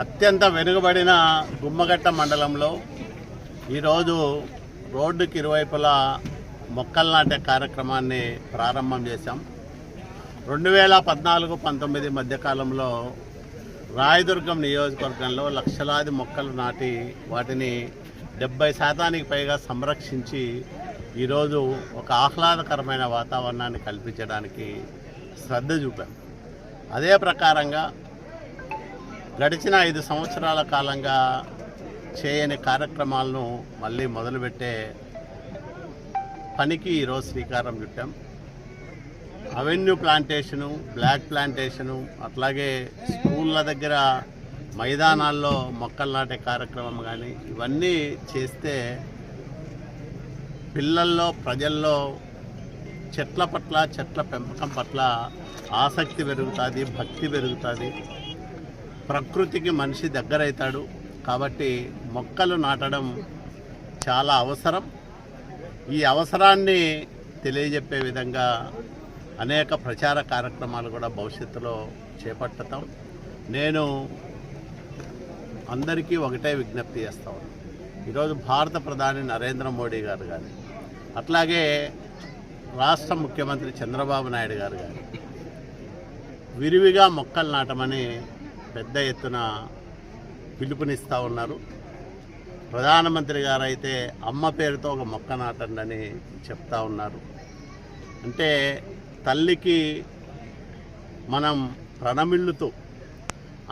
అత్యంత వెనుకబడిన గుమ్మగట్ట మండలంలో ఈరోజు రోడ్డుకి ఇరువైపులా మొక్కలు నాటే కార్యక్రమాన్ని ప్రారంభం చేశాం. రెండు వేల పద్నాలుగు పంతొమ్మిది మధ్యకాలంలో రాయదుర్గం నియోజకవర్గంలో లక్షలాది మొక్కలు నాటి వాటిని డెబ్బై శాతానికి పైగా సంరక్షించి ఈరోజు ఒక ఆహ్లాదకరమైన వాతావరణాన్ని కల్పించడానికి శ్రద్ధ చూపాం. అదే ప్రకారంగా గడిచిన ఐదు సంవత్సరాల కాలంగా చేయని కార్యక్రమాలను మళ్ళీ మొదలుపెట్టే పనికి ఈరోజు శ్రీకారం చుట్టాం. అవెన్యూ ప్లాంటేషను బ్లాక్ ప్లాంటేషను అట్లాగే స్కూళ్ళ దగ్గర మైదానాల్లో మొక్కలు నాటే కార్యక్రమం కానీ ఇవన్నీ చేస్తే పిల్లల్లో ప్రజల్లో చెట్ల పట్ల చెట్ల పెంపకం పట్ల ఆసక్తి పెరుగుతుంది భక్తి పెరుగుతుంది. ప్రకృతికి మనిషి దగ్గరవుతాడు కాబట్టి మొక్కలు నాటడం చాలా అవసరం. ఈ అవసరాన్ని తెలియజెప్పే విధంగా అనేక ప్రచార కార్యక్రమాలు కూడా భవిష్యత్తులో చేపట్టతాం నేను అందరికీ ఒకటే విజ్ఞప్తి చేస్తాను ఈరోజు భారత ప్రధాని నరేంద్ర మోడీ గారు కానీ అట్లాగే రాష్ట్ర ముఖ్యమంత్రి చంద్రబాబు నాయుడు గారు కానీ విరివిగా మొక్కలు నాటమని పెద్ద ఎత్తున పిలుపునిస్తూ ఉన్నారు. ప్రధానమంత్రి గారు అయితే అమ్మ పేరుతో ఒక మొక్క నాటండి అని చెప్తా ఉన్నారు. అంటే తల్లికి మనం ప్రణమిల్లుతూ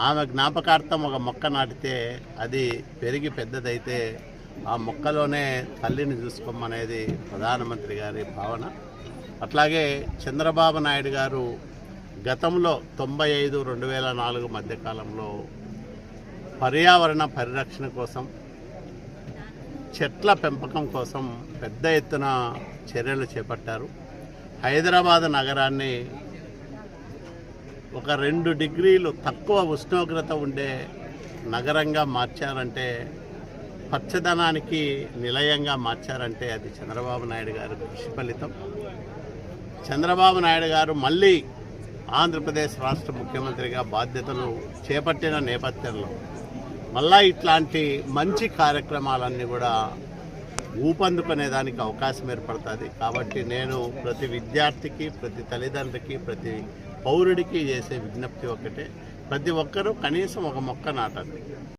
ఆమె జ్ఞాపకార్థం ఒక మొక్క నాటితే అది పెరిగి పెద్దదైతే ఆ మొక్కలోనే తల్లిని చూసుకోమనేది ప్రధానమంత్రి గారి భావన. అట్లాగే చంద్రబాబు నాయుడు గారు గతంలో తొంభై ఐదు రెండు వేల నాలుగు మధ్యకాలంలో పర్యావరణ పరిరక్షణ కోసం చెట్ల పెంపకం కోసం పెద్ద ఎత్తున చర్యలు చేపట్టారు. హైదరాబాద్ నగరాన్ని ఒక రెండు డిగ్రీలు తక్కువ ఉష్ణోగ్రత ఉండే నగరంగా మార్చారంటే పచ్చదనానికి నిలయంగా మార్చారంటే అది చంద్రబాబు నాయుడు గారి కృషి ఫలితం. చంద్రబాబు నాయుడు గారు మళ్ళీ ఆంధ్రప్రదేశ్ రాష్ట్ర ముఖ్యమంత్రిగా బాధ్యతలు చేపట్టిన నేపథ్యంలో మళ్ళా ఇట్లాంటి మంచి కార్యక్రమాలన్నీ కూడా ఊపందుకునే దానికి అవకాశం ఏర్పడుతుంది. కాబట్టి నేను ప్రతి విద్యార్థికి ప్రతి తల్లిదండ్రికి ప్రతి పౌరుడికి చేసే విజ్ఞప్తి ఒక్కటే. ప్రతి ఒక్కరూ కనీసం ఒక మొక్క నాటండి.